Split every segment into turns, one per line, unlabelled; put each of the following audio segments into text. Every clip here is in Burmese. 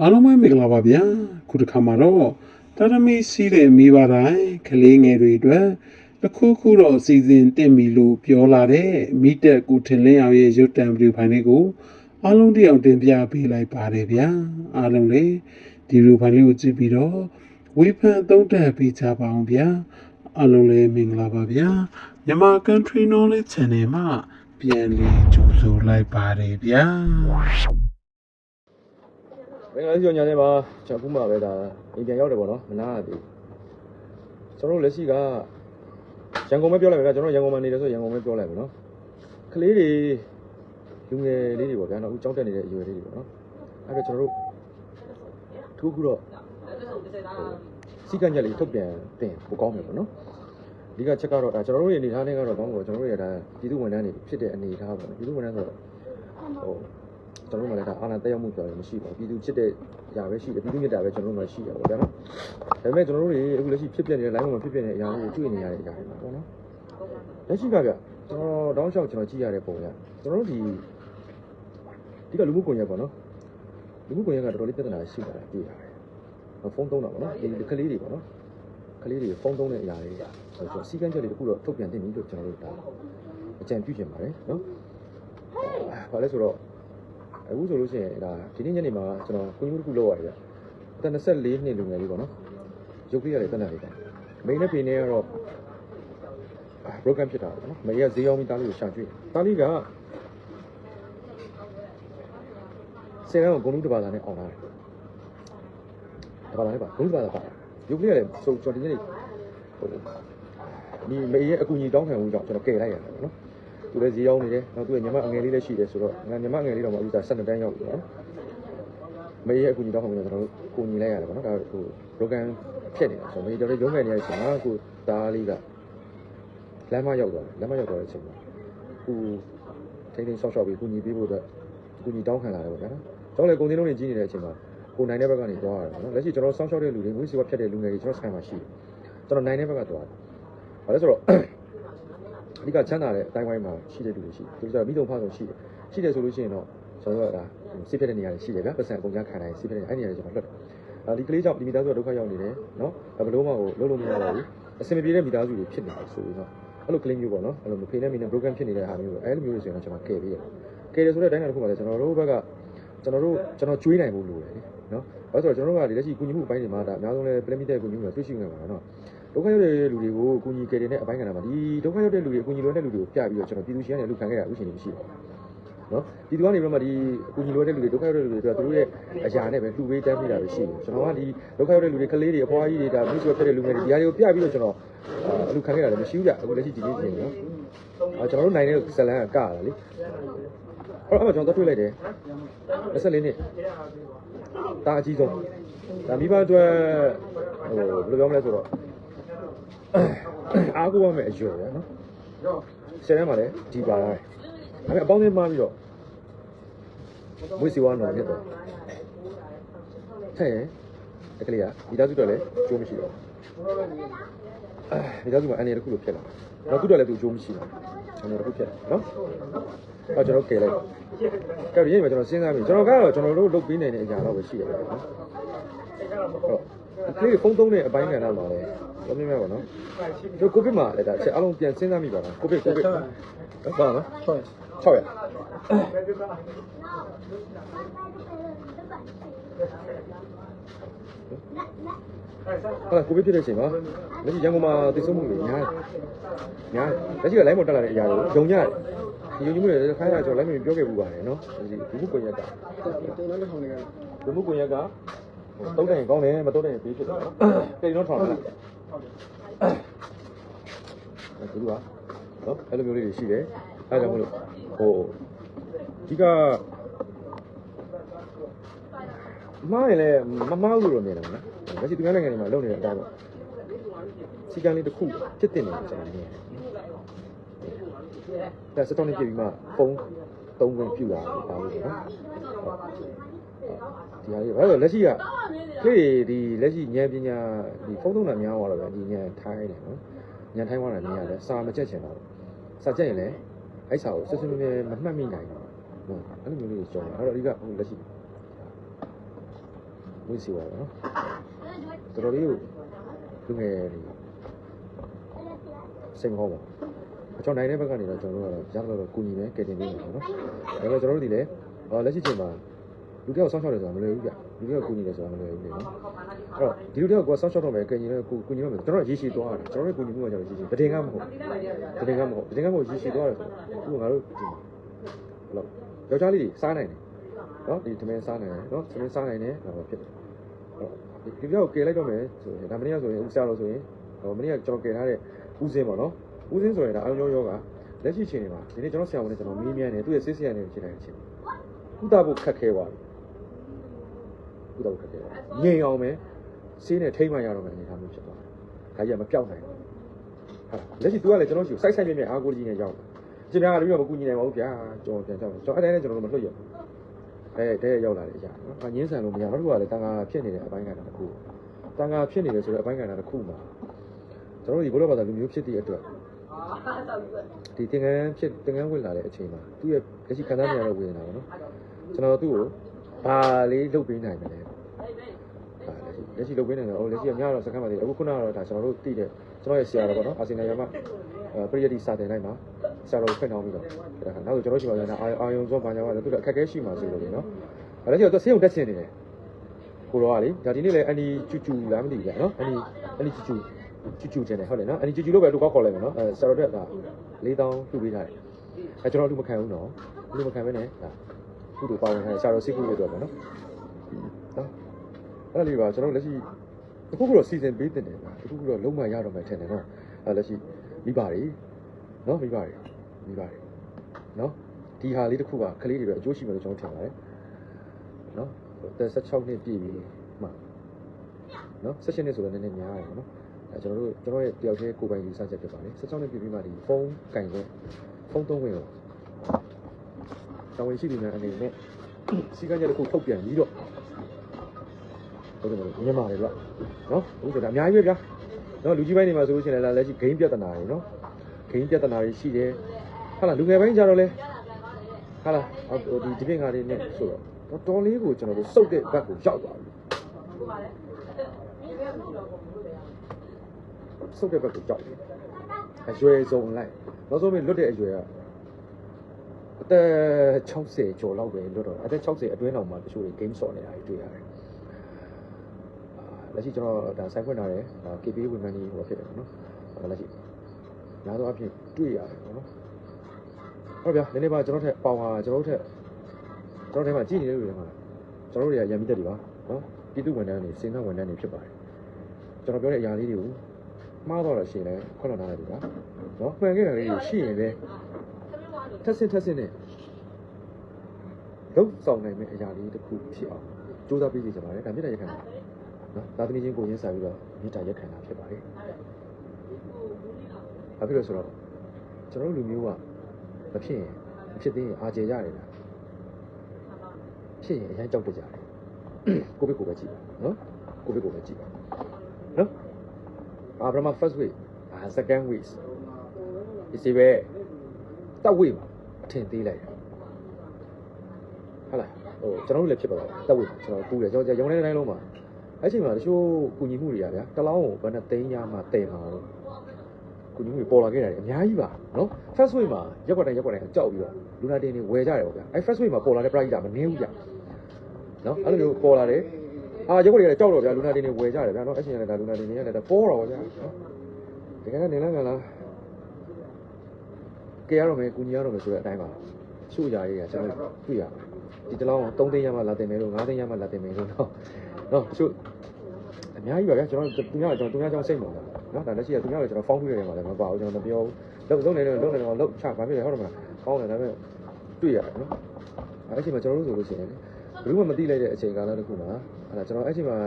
အားလုံးပဲမင်္ဂလာပါဗျာခုတစ်ခါမှာတော့တာရမီစီးတဲ့မိဘတိုင်းကလေးငယ်တွေအတွက်တစ်ခုခုတော့အစီအစဉ်တင်ပြီလို့ပြောလာတဲ့မိတက်ကုထင်လင်းအောင်ရဲ့ရုပ်တံဗီဒီယိုဖိုင်လေးကိုအားလုံးတစ်ယောက်တင်ပြပေးလိုက်ပါတယ်ဗျာအားလုံးလေးဒီဗီဒီယိုဖိုင်လေးကိုကြည့်ပြီးတော့ဝေဖန်သုံးသပ်ပေးကြပါအောင်ဗျာအားလုံးလေးမင်္ဂလာပါဗျာမြန်မာ Country Knowledge Channel မှာပြန်လည်ကြိုဆိုလိုက်ပါတယ်ဗျာ
မင်္ဂလာရှိကြောညာနေပါကျွန်တော်ခုမှပဲဒါအိမ်ပြန်ရောက်တယ်ပေါ့နော်မနာရသေးဘူးကျွန်တော်တို့လက်ရှိကရန်ကုန်ပဲပြောလိုက်မယ်ဗျာကျွန်တော်ရန်ကုန်မှာနေတယ်ဆိုရန်ကုန်ပဲပြောလိုက်မယ်နော်ကလေးတွေလူငယ်လေးတွေပေါ့ဗျာနော်အခုကြောင်းတက်နေတဲ့အရွယ်လေးတွေပေါ့နော်အဲ့တော့ကျွန်တော်တို့သူခုတော့စီကံချက်လေးထုတ်ပြန်တင်ပိုကောင်းမယ်ပေါ့နော်အဓိကချက်ကတော့ဒါကျွန်တော်တို့ရဲ့အနေထားနဲ့ကတော့ကောင်းပေါ့ကျွန်တော်တို့ရဲ့ဒါပြည်သူဝန်ထမ်းတွေဖြစ်တဲ့အနေအထားပေါ့နော်ပြည်သူဝန်ထမ်းဆိုတော့ဟို ကျွန်တော်တို့မှလည်းဒါအာဏာတက်ရောက်မှုပြောရင်မရှိပါဘူးပြည်သူချစ်တဲ့ຢာပဲရှိတယ်ပြည်သူမြတ်တာပဲကျွန်တော်တို့မှရှိတယ်ပေါ့ဗျာနော်ဒါပေမဲ့ကျွန်တော်တို့တွေအခုလက်ရှိဖြစ်ပြနေတဲ့ line မှာဖြစ်ပြနေတဲ့အရာတွေကိုတွေ့နေရတဲ့အရာတွေပါပေါ့နော်လက်ရှိကဗျကျွန်တော်တောင်းလျှောက်ကျွန်တော်ကြည့်ရတဲ့ပုံရကျွန်တော်တို့ဒီဒီကလူမှုကွန်ရက်ပေါ့နော်လူမှုကွန်ရက်ကတော်တော်လေးပြဿနာရှိတာတွေ့ရတယ်ဖုန်းသုံးတာပေါ့နော်ဒီကလေးတွေပေါ့နော်ကလေးတွေဖုန်းသုံးတဲ့အရာတွေဆိုတော့စီကန်းချက်လေးတခုတော့ထုတ်ပြန်တင်ပြီလို့ကျွန်တော်တို့ဒါအကြံပြုချင်ပါတယ်နော်ဘာလဲဆိုတော့ အခုဆိုလို့ရှိရင်ဒါဒီနေ့ညနေမှာကျွန်တော်ကိုကြီးမှုတစ်ခုလောက်ရတယ်ဗျအသက်24နှစ်လူငယ်လေးပေါ့နော်ရုပ်ပြရတယ်တက်နေတယ်မိန်းနဲ့ဖေနဲ့ကတော့ broken ဖြစ်တာပေါ့နော်မေကဈေးရောက်ပြီးတားလေးကိုရှာကြည့်တားလေးကဆယ်ကန်းကိုဂုံလူတစ်ပါးသားနဲ့အောင်လာတယ်တစ်ပါးသားနဲ့ပါဂုံလူတစ်ပါးသားပါရုပ်ပြရတယ်ဆိုကျွန်တော်ဒီနေ့ဟိုဒီမေရဲ့အကူကြီးတောင်းခံမှုကြောင့်ကျွန်တော်ကယ်လိုက်ရတယ်ပေါ့နော် သူလည်းဈေးရောက်နေတယ်နောက်သူရဲ့ညီမအငယ်လေးလည်းရှိတယ်ဆိုတော့ငါညီမအငယ်လေးတော့မှဥစား12တန်းရောက်ပြီနော်မေရဲ့အကူညီတော့မှကျွန်တော်တို့ကိုညီလိုက်ရတယ်ပေါ့နော်ဒါဟို broken ဖြစ်နေတာဆိုတော့မေတော်လေးရုံးငယ်နေတဲ့အချိန်မှာကိုသားလေးကလမ်းမရောက်သွားတယ်လမ်းမရောက်သွားတဲ့အချိန်မှာကိုထိန်းသိမ်းဆောက်ရှောက်ပြီးကိုညီပေးဖို့အတွက်ကိုညီတောင်းခံလာတယ်ပေါ့ဗျာနော်ကျောင်းလေကုန်သိန်းလုံးတွေကြီးနေတဲ့အချိန်မှာကိုနိုင်တဲ့ဘက်ကနေသွားရတယ်ပေါ့နော်လက်ရှိကျွန်တော်ဆောက်ရှောက်တဲ့လူတွေငွေစီဝါဖြတ်တဲ့လူငယ်တွေကျွန်တော်ဆိုင်မှာရှိတယ်ကျွန်တော်နိုင်တဲ့ဘက်ကသွားတယ်ဘာလဲဆိုတော့ အဓိကချမ်းသာတဲ့အတိုင်းဝိုင်းမှာရှိတဲ့လူတွေရှိတယ်သူတို့ကမိတုံဖဆုံးရှိတယ်ရှိတယ်ဆိုလို့ရှိရင်တော့ကျွန်တော်တို့ကဒါစိတ်ဖြစ်တဲ့နေရာတွေရှိတယ်ဗျာပတ်စံအကုန်ကြားခံနိုင်စိတ်ဖြစ်တဲ့အဲ့ဒီနေရာတွေကျွန်တော်လွတ်တယ်အဲဒီကလေးကြောင့်ဒီမိသားစုကဒုက္ခရောက်နေတယ်နော်ဒါဘလို့မှကိုလုံးလုံးမရတော့ဘူးအဆင်မပြေတဲ့မိသားစုတွေဖြစ်နေတယ်ဆိုပြီးတော့အဲ့လိုကလေးမျိုးပေါ့နော်အဲ့လိုမဖေနဲ့မိနဲ့ broken ဖြစ်နေတဲ့ဟာမျိုးအဲ့လိုမျိုးတွေဆိုရင်တော့ကျွန်တော်ကယ်ပေးရတယ်ကယ်တယ်ဆိုတဲ့အတိုင်းကတစ်ခုမှလည်းကျွန်တော်တို့ဘက်ကကျွန်တော်တို့ကျွန်တော်ကျွေးနိုင်ဖို့လိုတယ်နော်ဘာလို့ဆိုတော့ကျွန်တော်တို့ကဒီလက်ရှိကုညီမှုအပိုင်းတွေမှာဒါအများဆုံးလဲပလက်မီတဲ့ကုညီမှုတွေတွေ့ရှိနေမှာနော် ဒုက္ခရောက်တဲ့လူတွေကိုအကူညီကယ်တင်တဲ့အပိုင်းကဏ္ဍမှာဒီဒုက္ခရောက်တဲ့လူတွေအကူညီလိုတဲ့လူတွေကိုပြပြီးတော့ကျွန်တော်ပြည်သူရှင်ကနေလူခံခဲ့တာအခုချိန်နေမရှိပါဘူးနော်ဒီသူကနေပြီးတော့မှဒီအကူညီလိုတဲ့လူတွေဒုက္ခရောက်တဲ့လူတွေတို့ကသူတို့ရဲ့အရာနဲ့ပဲလူပေးတန်းပေးတာပဲရှိတယ်ကျွန်တော်ကဒီဒုက္ခရောက်တဲ့လူတွေကလေးတွေအဖွားကြီးတွေဒါမိတ်ဆွေဖြစ်တဲ့လူငယ်တွေဒီအရာတွေကိုပြပြီးတော့ကျွန်တော်အလူခံခဲ့တာလည်းမရှိဘူးကြအခုလက်ရှိဒီနေ့ပြင်နော်အဲကျွန်တော်တို့နိုင်တဲ့ဇလန်ကကရတာလေအဲ့တော့ကျွန်တော်တွေ့လိုက်တယ်24နှစ်ဒါအကြီးဆုံးဒါမိဘအတွက်ဟိုဘယ်လိုပြောမလဲဆိုတော့ အားကိုးရမယ်အရွယ်ပဲနော်ဆယ်တန်းမှာလည်းဒီပါလာတယ်ဒါပေမဲ့အပေါင်းအသင်းမှားပြီးတော့မွေးစီဝါနော်ဖြစ်တော့ထဲရင်တကလေးကမိသားစုတော့လည်းကျိုးမရှိတော့အဲမိသားစုမှာအနေတစ်ခုလိုဖြစ်လာတော့သူတော့လည်းသူကျိုးမရှိတော့အနေတစ်ခုဖြစ်လာနော်အဲကျွန်တော်ကယ်လိုက်ကဲဒီနေ့မှာကျွန်တော်စဉ်းစားပြီကျွန်တော်ကတော့ကျွန်တော်တို့လုပ်ပေးနိုင်တဲ့အရာတော့ပဲရှိတယ်နော်ဟုတ် ကလေးဖုန်းသုံးတဲ့အပိုင်းကဏ္ဍမှာလည်းတော့မြင်မှာပါနော်ဒီကိုဗစ်မှာလည်းဒါချက်အလုံးပြန်စဉ်းစားမိပါလားကိုဗစ်ကိုဗစ်ဟုတ်ပါနော်600 600ဟုတ်လားကိုဗစ်ဖြစ်တဲ့အချိန်မှာလက်ရှိရန်ကုန်မှာတည်ဆုံမှုတွေများတယ်များတယ်လက်ရှိက line ပေါ်တက်လာတဲ့အရာတွေကိုယုံကြတယ်ဒီယုံကြည်မှုတွေခိုင်းရကျွန်တော် line မှာပြောခဲ့ပူပါတယ်နော်ဒီဒီမှုကွန်ရက်က
တင်တော့လက်ဆောင်တွေက
ဒီမှုကွန်ရက်က တုံးတယ်ကောင်းတယ်မတုံးတယ်ပေးဖြစ်တယ်နော်တိတ်တော့ထောင်တယ်ဒီလိုပါနော်အဲ့လိုမျိုးလေးတွေရှိတယ်အဲဒါကြောင့်မလို့ဟိုဒီကမားရင်လည်းမမားဘူးလို့မြင်တယ်နော်လက်ရှိသူများနိုင်ငံတွေမှာလုပ်နေတဲ့အတိုင်းပေါ့စီကံလေးတစ်ခုဖြစ်တင်နေတယ်ကျွန်တော်မြင်တယ်ဒါစတော့နေပြပြီးမှဖုန်းသုံးခွင့်ပြုတာပါလို့နော် ဒီဟာလေးဘာလို့လက်ရှိကခေဒီလက်ရှိဉာဏ်ပညာဒီဖုန်းသုံးတာများသွားတော့ဗျဒီဉာဏ်ထိုင်းတယ်နော်ဉာဏ်ထိုင်းသွားတာမြင်ရတယ်စာမကြက်ချင်တော့စာကြက်ရင်လည်းအဲ့စာကိုဆွဆွမြဲမြဲမမှတ်မိနိုင်ဘူးဟုတ်အဲ့လိုမျိုးလေးတွေကြောင်းတယ်အဲ့တော့အဓိကဟိုလက်ရှိဝိစီပါနော်တော်တော်လေးကိုလူငယ်တွေစိတ်မဟုတ်ပါဘူးကျွန်တော်နိုင်တဲ့ဘက်ကနေတော့ကျွန်တော်တို့ကတော့ရတော့တော့ကူညီမယ်ကယ်တင်ပေးမယ်ပေါ့နော်ဒါပေမဲ့ကျွန်တော်တို့ဒီလေလက်ရှိချိန်မှာ လူတယောက်ဆောင်းချောက်တယ်ဆိုတာမလွယ်ဘူးဗျလူတယောက်ကူညီတယ်ဆိုတာမလွယ်ဘူးလေနော်အဲ့တော့ဒီလူတယောက်ကဆောင်းချောက်တော့မယ်ကယ်ညီတယ်ကူကူညီတော့မယ်ကျွန်တော်ရေရှည်သွားတယ်ကျွန်တော်တို့ကူညီမှုကကျွန်တော်ရေရှည်တည်ငါမဟုတ်တည်ငါမဟုတ်တည်ငါမဟုတ်ရေရှည်သွားတယ်ဆိုအခုငါတို့ဒီဘယ်လိုယောက်ျားလေးစားနိုင်တယ်နော်ဒီသမင်းစားနိုင်တယ်နော်သမင်းစားနိုင်တယ်ဒါပဲဖြစ်တယ်ဒီပြောက်ကယ်လိုက်တော့မယ်ဆိုရင်ဒါမနေ့ကဆိုရင်ဦးဆရာတော်ဆိုရင်ဟိုမနေ့ကကျွန်တော်ကယ်ထားတဲ့ဦးစင်းပေါ့နော်ဦးစင်းဆိုရင်ဒါအာရုံရောဂါလက်ရှိချိန်တွေမှာဒီနေ့ကျွန်တော်ဆရာဝန်နဲ့ကျွန်တော်မီးမြန်းနေသူ့ရဲ့စစ်ဆေးရနေချိန်တိုင်းချိန်ကုသဖို့ခက်ခဲသွားပြီ ကုသဖို့ခက်ခဲသွားငြိမ်အောင်ပဲဆေးနဲ့ထိမ့်မှရတော့မယ်အနေထားမျိုးဖြစ်သွားတယ်ဒါကြီးကမပြောက်နိုင်ဘူးဟာလက်ရှိ तू ကလည်းကျွန်တော်ရှိစိုက်ဆိုင်ပြပြအားကိုကြီးနေရောက်တယ်ကျင်များကလည်းမကူညီနိုင်ပါဘူးဗျာကျွန်တော်ပြန်ကြောက်ကျွန်တော်အဲ့တိုင်းနဲ့ကျွန်တော်တို့မလွတ်ရဘူးအဲတဲ့ရောက်လာတဲ့အရာနော်။ငင်းဆန်လို့မရတော့ဘူးကလည်းတန်ခါဖြစ်နေတဲ့အပိုင်းကတည်းကတစ်ခု။တန်ခါဖြစ်နေတယ်ဆိုတော့အပိုင်းကတည်းကတစ်ခုမှာကျွန်တော်တို့ဒီဘုရားဘာသာလူမျိုးဖြစ်တဲ့အတွက်ဒီသင်္ကန်းဖြစ်သင်္ကန်းဝင်လာတဲ့အချိန်မှာသူ့ရဲ့လက်ရှိခံစားနေရတဲ့ဝေဒနာပေါ့နော်။ကျွန်တော်သူ့ကို ဘာလေးလုပ်ပေးနိုင်မလဲ။ဟာလက်ရှိလက်ရှိလုပ်ပေးနိုင်တယ်။ဟိုလက်ရှိကညတော့စကားမှသေးတယ်။အခုခုနကတော့ဒါကျွန်တော်တို့သိတဲ့ကျွန်တော်ရဲ့ဆရာတော်ပေါ့နော်။အာဆီနယ်ရမအဲပရိယတိစာတင်လိုက်မှာဆရာတော်ဖွင့်အောင်ပြီးတော့ဒါကနောက်ကျွန်တော်ရှိပါရင်အာအာယုံစောဘာညာကလည်းသူကအခက်အခဲရှိမှဆိုလို့လေနော်။အဲလက်ရှိတော့ဆေးရုံတက်ဆင်နေတယ်။ကိုတော့ကလေဒါဒီနေ့လည်းအန်ဒီချူချူလားမသိဘူးကြာနော်။အန်ဒီအန်ဒီချူချူချူချူကျန်တယ်ဟုတ်တယ်နော်။အန်ဒီချူချူလို့ပဲလူကောက်ခေါ်လိုက်မယ်နော်။အဲဆရာတော်တက်ဒါ၄000လှူပေးထားတယ်။အဲကျွန်တော်လူမခံဘူးနော်။လူမခံဘဲနဲ့ဒါ ကုတူပါဝင်ထားဆရာတော်စိတ်ကူလို့တော့ပေါ့နော်။နော်။အဲ့ဒါလေးပါကျွန်တော်လက်ရှိအခုကတော့စီစဉ်ပေးတင်တယ်ဗျာအခုကတော့လုံးဝရတော့မယ်ထင်တယ်နော်အဲလက်ရှိမိပါတွေနော်မိပါတွေမိပါတွေနော်ဒီဟာလေးတစ်ခုကကလေးတွေပဲအကျိုးရှိမယ်လို့ကျွန်တော်ထင်ပါတယ်နော်အသက်16နှစ်ပြည့်ပြီမှနော်16နှစ်ဆိုတော့နည်းနည်းများတယ်ပေါ့နော်အဲကျွန်တော်တို့ကျွန်တော်ရဲ့တယောက်တည်းကိုယ်ပိုင်ယူဆချက်ဖြစ်ပါတယ်16နှစ်ပြည့်ပြီးမှဒီဖုန်းကင်ခွင့်ဖုန်းသုံးခွင့်ကို တောင်းဝင်ရှိသူများအနေနဲ့စီကံချက်တစ်ခုထုတ်ပြန်ပြီးတော့ဟုတ်တယ်မဟုတ်မြန်မာတွေတော့နော်အခုဆိုတာအများကြီးပဲဗျာနော်လူကြီးပိုင်းတွေမှာဆိုလို့ရှိရင်လည်းလက်ရှိဂိမ်းပြဿနာတွေနော်ဂိမ်းပြဿနာတွေရှိတယ်ဟာလားလူငယ်ပိုင်းကြတော့လေဟာလားဟိုဒီဒီပြင်ကားတွေနဲ့ဆိုတော့တော်တော်လေးကိုကျွန်တော်တို့စုပ်တဲ့ဘက်ကိုရောက်သွားပြီစုပ်တဲ့ဘက်ကိုကြောက်တယ်အရွယ်ဆုံးလိုက်နောက်ဆုံးပြီးလွတ်တဲ့အရွယ်က အသက်60ကျော်လောက်ပဲလွတ်တော့အသက်60အတွင်းအောင်မှာတချို့တွေ game ဆော့နေတာတွေတွေ့ရတယ်လက်ရှိကျွန်တော်ဒါဆိုင်ဖွင့်ထားတယ်ဒါ KP ဝန်ထမ်းကြီးဟိုဖြစ်တယ်ပေါ့နော်အဲ့လက်ရှိညာတော့အဖြစ်တွေ့ရတယ်ပေါ့နော်ဟုတ်ဗျာနည်းနည်းပါကျွန်တော်ထက်ပေါင်ဟာကျွန်တော်ထက်ကျွန်တော်ထဲမှာကြည်နေတဲ့လူတွေမှာကျွန်တော်တို့တွေကရံမိတက်တွေပါနော်ပြည်သူဝန်ထမ်းတွေစင်သားဝန်ထမ်းတွေဖြစ်ပါတယ်ကျွန်တော်ပြောတဲ့အရာလေးတွေကိုမှားတော့လို့ရှိရင်လည်းခွင့်လွှတ်ထားတယ်ဗျာနော်မှန်ခဲ့တာလေးတွေရှိရင်လည်း ထက်ဆင့်ထက်ဆင့်နဲ့လုံးဆောင်နိုင်မယ့်အရာလေးတစ်ခုဖြစ်အောင်စူးစမ်းပေးစီကြပါတယ်ဒါမြစ်တဲ့ရခံပါနော်သာသမီချင်းကိုရင်းဆိုင်ပြီးတော့မြစ်တာရက်ခံတာဖြစ်ပါတယ်။ဘာဖြစ်လို့ဆိုတော့ကျွန်တော်တို့လူမျိုးကမဖြစ်ရင်မဖြစ်သေးရင်အာကျေကြရတယ်လား။ဖြစ်ရင်အရင်ကြောက်တတ်ကြတယ်။ကိုယ့်ဘက်ကိုပဲကြည့်ပါနော်။ကိုယ့်ဘက်ကိုပဲကြည့်ပါနော်။အာပထမ first week အာ second week ဒီစီပဲတက်ဝေးမှာ အထင်သေးလိုက်တယ်ဟုတ်လားဟိုကျွန်တော်တို့လည်းဖြစ်ပါတော့တက်ဝေးမှာကျွန်တော်ကူတယ်ကျွန်တော်ရုံးတဲ့တိုင်းလုံးမှာအဲ့ချိန်မှာတချို့ကုညီမှုတွေကဗျာတလောင်းကိုဘယ်နဲ့သိန်းရမှတည်မှာတော့ကုညီမှုတွေပေါ်လာခဲ့တာတွေအများကြီးပါနော် first way မှာရက်ွက်တိုင်းရက်ွက်တိုင်းကြောက်ပြီးတော့လူနာတင်တွေဝယ်ကြတယ်ပေါ့ဗျာအဲ့ first way မှာပေါ်လာတဲ့ price ကမနည်းဘူးဗျာနော်အဲ့လိုမျိုးပေါ်လာတယ်အာရက်ွက်တွေကလည်းကြောက်တော့ဗျာလူနာတင်တွေဝယ်ကြတယ်ဗျာနော်အဲ့ချိန်ကလည်းဒါလူနာတင်တွေကလည်းဒါပေါ်တော့ဗျာနော်တကယ်ကနေလားငါလား ကြရတော့မယ်ကုညီရတော့မယ်ဆိုတဲ့အတိုင်းပါစုကြရေးကကျွန်တော်တွေ့ရဒီတလောင်း3သိန်းရမှလာတင်မယ်လို့5သိန်းရမှလာတင်မယ်လို့နော်နော်တချို့အများကြီးပါဗျာကျွန်တော်သူများကျွန်တော်သူများကြောင့်စိတ်မဝင်ဘူးနော်ဒါလက်ရှိကသူများကကျွန်တော်ဖောင်းပြရတယ်မှာလည်းမပါဘူးကျွန်တော်မပြောဘူးလုံးလုံးနေနေလုံးနေတော့လုံးချဘာဖြစ်လဲဟုတ်တယ်မလားကောင်းတယ်ဒါပေမဲ့တွေ့ရတယ်နော်အဲ့ဒီချိန်မှာကျွန်တော်တို့ဆိုလို့ရှိရင်လေဘယ်သူမှမသိလိုက်တဲ့အချိန်ကာလတစ်ခုမှာအဲ့ဒါကျွန်တော်အဲ့ဒီချိန်မှာ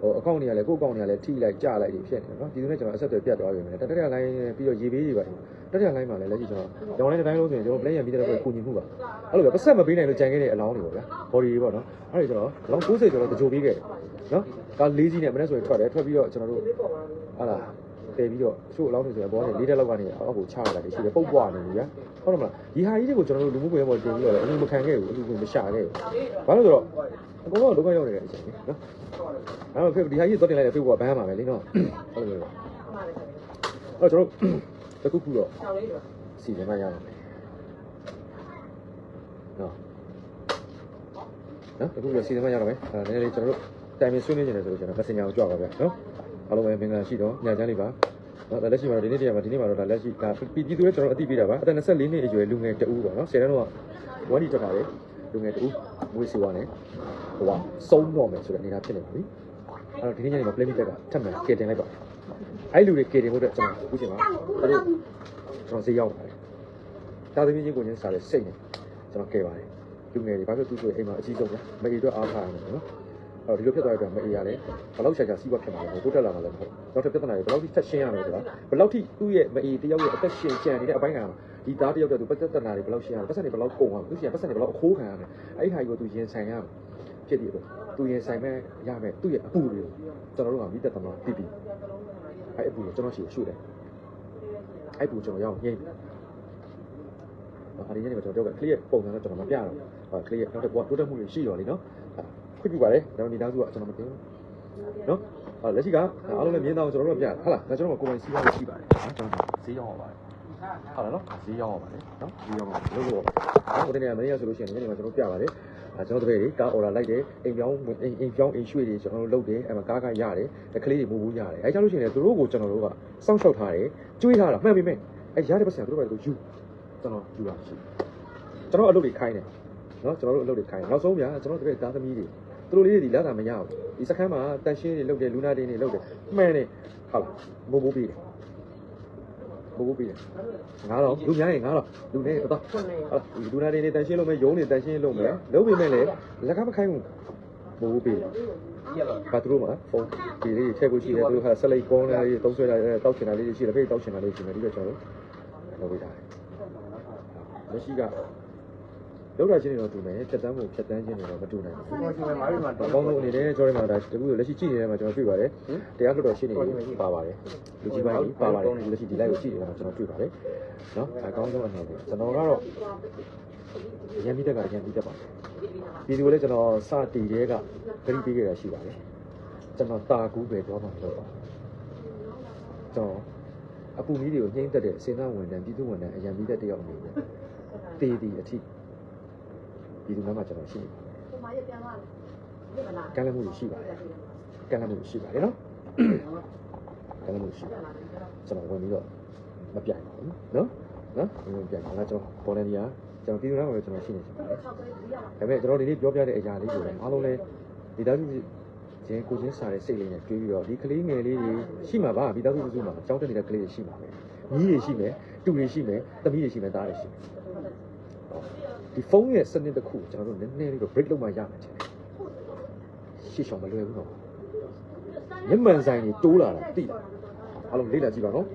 ဟိုအကောင့်တွေကလည်းကိုယ့်အကောင့်တွေကလည်းထိလိုက်ကြလိုက်ပြီးဖြစ်နေတယ်နော်ဒီလိုနဲ့ကျွန်တော်အဆက်အသွယ်ပြတ်သွားပြီမယ်တက်တက်လိုင်းပြီးတော့ရေပေးတွေပါတက်တက်လိုင်းမှာလည်းလက်ရှိကျွန်တော်ရောင်းလိုက်တဲ့တိုင်းလုံးဆိုရင်ကျွန်တော် plan ရပြီးတဲ့ဘက်ကိုညီမှုပါအဲ့လိုပဲပတ်ဆက်မပေးနိုင်လို့ကြံခဲ့တဲ့အလောင်းတွေပေါ့ဗျာ body တွေပေါ့နော်အဲ့ဒီကျွန်တော်အလောင်း90ကျွန်တော်တကြိုပေးခဲ့တယ်နော်ကား၄စီးနဲ့မနေ့ဆိုရင်ထွက်တယ်ထွက်ပြီးတော့ကျွန်တော်တို့ဟာလာတည်ပြီးတော့ချို့အလောင်းတွေဆိုရင်ဘောကနေ၄တက်လောက်ကနေအောက်ကိုချရတာတွေရှိတယ်ပုတ်ပွားနေပြီဗျာဟုတ်တယ်မလားဒီဟာကြီးတွေကိုကျွန်တော်တို့လူမှုကွန်ရက်ပေါ်တင်ပြီးတော့လည်းအလူမခံခဲ့ဘူးအလူကိုမရှာခဲ့ဘူးဘာလို့လဲဆိုတော့ အကုန်လုံးဒုက္ခရောက်နေတဲ့အချိန်နော်အဲ့တော့ဒီဟာကြီးတော့တင်လိုက်တဲ့ဖေးကဘန်းမှာပဲလေနော်ဟုတ်တယ်အဲ့တော့ကျွန်တော်တခုခုတော့စီစဉ်မှရအောင်နော်နော်တခုခုစီစဉ်မှရတော့မယ်အဲနည်းနည်းလေးကျွန်တော်တို့တိုင်ပင်ဆွေးနွေးနေတယ်ဆိုတော့ကျွန်တော် messenger ကိုကြွပါဗျာနော်အားလုံးပဲမင်္ဂလာရှိတော့ညချမ်းလေးပါနော်လက်ရှိမှာတော့ဒီနေ့တည်းမှာဒီနေ့မှာတော့ဒါလက်ရှိဒါပြည်ပြည်သူရဲ့ကျွန်တော်အသိပေးတာပါအသက်24နှစ်အရွယ်လူငယ်တဦးပေါ့နော်10တန်းတော့ဝမ်းဒီတက်တာလေ လူငယ်တဦးမွေးစီဝါနဲ့ဟိုကစုံတော့မယ်ဆိုတဲ့အနေအထားဖြစ်နေပါပြီအဲ့တော့ဒီနေ့ညနေမှာ play meet ကထပ်မံကယ်တင်လိုက်ပါအဲ့လူတွေကယ်တင်ဖို့အတွက်ကျွန်တော်အခုချိန်မှာတို့ကျွန်တော်ဈေးရောက်ပါတယ်ဒါသမီးချင်းကိုချင်းစားတဲ့စိတ်နဲ့ကျွန်တော်ကယ်ပါတယ်လူငယ်တွေဘာဖြစ်သူဆိုအိမ်မှာအကြီးဆုံးပဲမကြီးတော့အားထားရတယ်နော်အဲ့တော့ဒီလိုဖြစ်သွားတဲ့အတွက်မအေးရတယ်ဘယ်လောက်ရှာရှာစီးပွားဖြစ်မှာလဲတိုးတက်လာမှာလည်းမဟုတ်နောက်ထပ်ပြဿနာတွေဘယ်လောက်ထိထပ်ရှင်းရမလဲဆိုတာဘယ်လောက်ထိသူ့ရဲ့မအေးတယောက်ရဲ့အသက်ရှင်ကြံနေတဲ့အပိုင်းက ဒီသားတယောက်တည်းသူပတ်သက်နာတွေဘယ်လောက်ရှင်းရလဲပတ်စံတွေဘယ်လောက်ကုန်အောင်သူရှင်ပတ်စံတွေဘယ်လောက်အခိုးခံရလဲအဲ့ဒီဟာကြီးကိုသူရင်ဆိုင်ရမယ်ဖြစ်တဲ့အတွက်သူရင်ဆိုင်မဲ့ရမယ်သူ့ရဲ့အပူတွေကိုကျွန်တော်တို့ကမိသက်သမားပြီးပြီအဲ့အပူကိုကျွန်တော်ရှိရွှေ့တယ်အဲ့အပူကျွန်တော်ရအောင်ညှိအဲ့ဒီညနေမှာကျွန်တော်တို့က clear ပုံစံတော့ကျွန်တော်မပြတော့ဟုတ် clear နောက်တစ်ခုကတိုးတက်မှုတွေရှိရောလीနော်ခွင့်ပြုပါတယ်ဒါပေမဲ့ဒီသားစုကကျွန်တော်မတင်ဘူးနော်ဟောလက်ရှိကအားလုံးလည်းမြင်တော့ကျွန်တော်တို့ကပြဟုတ်လားဒါကျွန်တော်ကကိုယ်ပိုင်စီးပွားရေးရှိပါတယ်နော်ကျွန်တော်ဈေးရောက်ပါပါတယ် ဟုတ်လားနော်ဈေးရောက်ပါပါတယ်နော်ဈေးရောက်ပါလို့လို့နော်ဒီနေ့မနေ့ကဆိုလို့ရှိရင်ညနေမှာကျွန်တော်ပြပါတယ်အဲကျွန်တော်တို့တွေကား order လိုက်တယ်အိမ်ပြောင်းအိမ်အိမ်ပြောင်းအိမ်ရွှေ့တွေကျွန်တော်တို့လုပ်တယ်အဲ့မှာကားကရတယ်ကလေးတွေမူဘူးရတယ်အဲကြောင့်လို့ရှိရင်သူတို့ကိုကျွန်တော်တို့ကစောင့်ရှောက်ထားတယ်ကျွေးထားတာမှန်ပြီမဲ့အဲရတဲ့ပတ်စံသူတို့ပဲသူယူကျွန်တော်ယူတာရှိကျွန်တော်အလုပ်တွေခိုင်းတယ်နော်ကျွန်တော်တို့အလုပ်တွေခိုင်းတယ်နောက်ဆုံးဗျာကျွန်တော်တို့ရဲ့သားသမီးတွေသူတို့လေးတွေဒီလာတာမရဘူးဒီစခန်းမှာတန်ရှင်းတွေလုပ်တယ်လူနာတွေနေလုပ်တယ်မှန်တယ်ဟုတ်လားမိုးမိုးပေးတယ် မိုးမိုးပေးတယ်ငါတော့လူများရင်ငါတော့လူနေတော့ဟုတ်လူနာတွေနေတန်ရှင်းလုပ်မယ်ရုံးတွေတန်ရှင်းလုပ်မယ်လုပ်ပြီးမဲ့လေလက်ကမခိုင်းဘူးမိုးမိုးပေးတယ်ဘာသူတို့မှာဖုန်းဒီလေးထည့်ဖို့ရှိတယ်သူတို့ဟာဆက်လိုက်ကောင်းတာလေးတုံးဆွဲတာတောက်ချင်တာလေးရှိတယ်ဖေးတောက်ချင်တာလေးရှိတယ်ဒီလိုကျွန်တော်တို့လုပ်ပေးတာလက်ရှိက လောက်တာချင်းတွေတော့တူမယ်ဖြတ်တန်းမှုဖြတ်တန်းချင်းတွေတော့မတူနိုင်ဘူး
ဒီမှာရှင်မာရီမှာ
အကောင်းဆုံးအနေနဲ့ကျွန်တော်တို့မှာဒါတကူလက်ရှိကြည့်နေတဲ့မှာကျွန်တော်တွေ့ပါတယ်တရားလွှတ်တော်ရှင်းနေပါပါတယ်လူကြီးပိုင်းကြီးပါပါတယ်လက်ရှိဒီလိုက်ကိုကြည့်နေတာကျွန်တော်တွေ့ပါတယ်နော်အကောင်းဆုံးအနေနဲ့ကျွန်တော်ကတော့ရန်ပြီးတက်ကရန်ပြီးတက်ပါတယ်ဒီလိုလည်းကျွန်တော်စတီတဲ့ကဂရိပေးခဲ့တာရှိပါတယ်ကျွန်တော်တာကူးပဲတော့မှမလုပ်ပါကျွန်တော်အပူမီးတွေကိုနှိမ့်သက်တဲ့စေနာဝန်ထမ်းပြည်သူဝန်ထမ်းအရန်ပြီးတက်တယောက်အနေနဲ့တေးတီအထိ ဒီလိုမှကျွန်တော်ရှိနေပါတယ်ကံလည်းမှုရှိပါတယ်ကံလည်းမှုရှိပါတယ်နော်ကံလည်းမှုရှိပါတယ်ကျွန်တော်ဝင်ပြီးတော့မပြိုင်ပါဘူးနော်နော်ဝင်ပြိုင်ပါလားကျွန်တော်ပေါ်နေနေရကျွန်တော်ပြည်သူနာမှာပဲကျွန်တော်ရှိနေချင်ပါတယ်ဒါပေမဲ့ကျွန်တော်ဒီနေ့ပြောပြတဲ့အရာလေးကိုလည်းအားလုံးလည်းဒီသားစုချင်းကိုချင်းစားတဲ့စိတ်လေးနဲ့တွေးပြီးတော့ဒီကလေးငယ်လေးတွေရှိမှာပါဒီသားစုစုမှာကြောင်းတက်နေတဲ့ကလေးတွေရှိမှာပဲညီးတွေရှိမယ်တူတွေရှိမယ်သမီးတွေရှိမယ်သားတွေရှိမယ် ဒီဖုန်းရဲ့စနစ်တစ်ခုကိုကျွန်တော်တို့နည်းနည်းလေးတော့ break လုပ်မှရမယ်ထင်တယ်ရှေ့ရှောင်မလွယ်ဘူးတော့မျက်မှန်ဆိုင်ကြီးတိုးလာတာတိတာအားလုံးလေ့လာကြည့်ပါနော်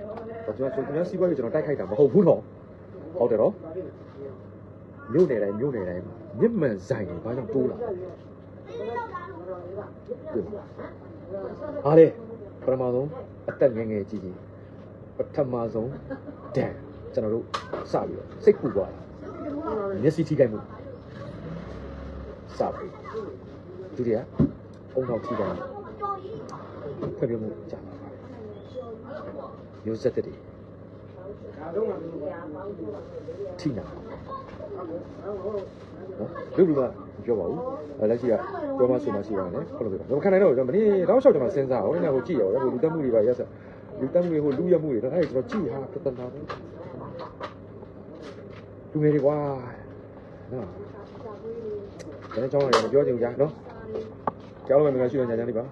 ဒါကျွန်တော်ကျွန်တော်စီးပွားရေးကျွန်တော်တိုက်ခိုက်တာမဟုတ်ဘူးတော့ဟုတ်တယ်နော်မြို့နယ်တိုင်းမြို့နယ်တိုင်းမျက်မှန်ဆိုင်ကြီးဘာကြောင့်တိုးလာတွေ့အားလေပထမဆုံးအသက်ငယ်ငယ်ကြီးကြီးပထမဆုံးဒန်ကျွန်တော်တို့စပြီးတော့စိတ်ပူသွားတာ မျက်စိထိခိုက်မှုစပြီးဒုတိယအုံနောက်ထိတာဖွင့်ပြမှုကြာပါပါတယ်မျိုးဆက်တဲ့ထိနာနော်လူလူကပြောပါဘူးအဲလက်ရှိကပြောမဆိုမှရှိပါတယ်ဟုတ်လို့ပြောမခံနိုင်တော့ကျွန်တော်မနေ့တောက်လျှောက်ကျွန်တော်စဉ်းစားအောင်လည်းဟိုကြည့်ရအောင်ဟိုလူတက်မှုတွေပါရက်ဆက်လူတက်မှုတွေဟိုလူရမှုတွေတော့အဲကျွန်တော်ကြည့်ဟာပြဿနာပဲ လူငယ်တွေကွာနော်ဒါနဲ့ကြောင်းရတယ်မပြောချင်ဘူးကြာနော်ကျောင်းလုံးမှာရှိတဲ့ညာညာလေးပါ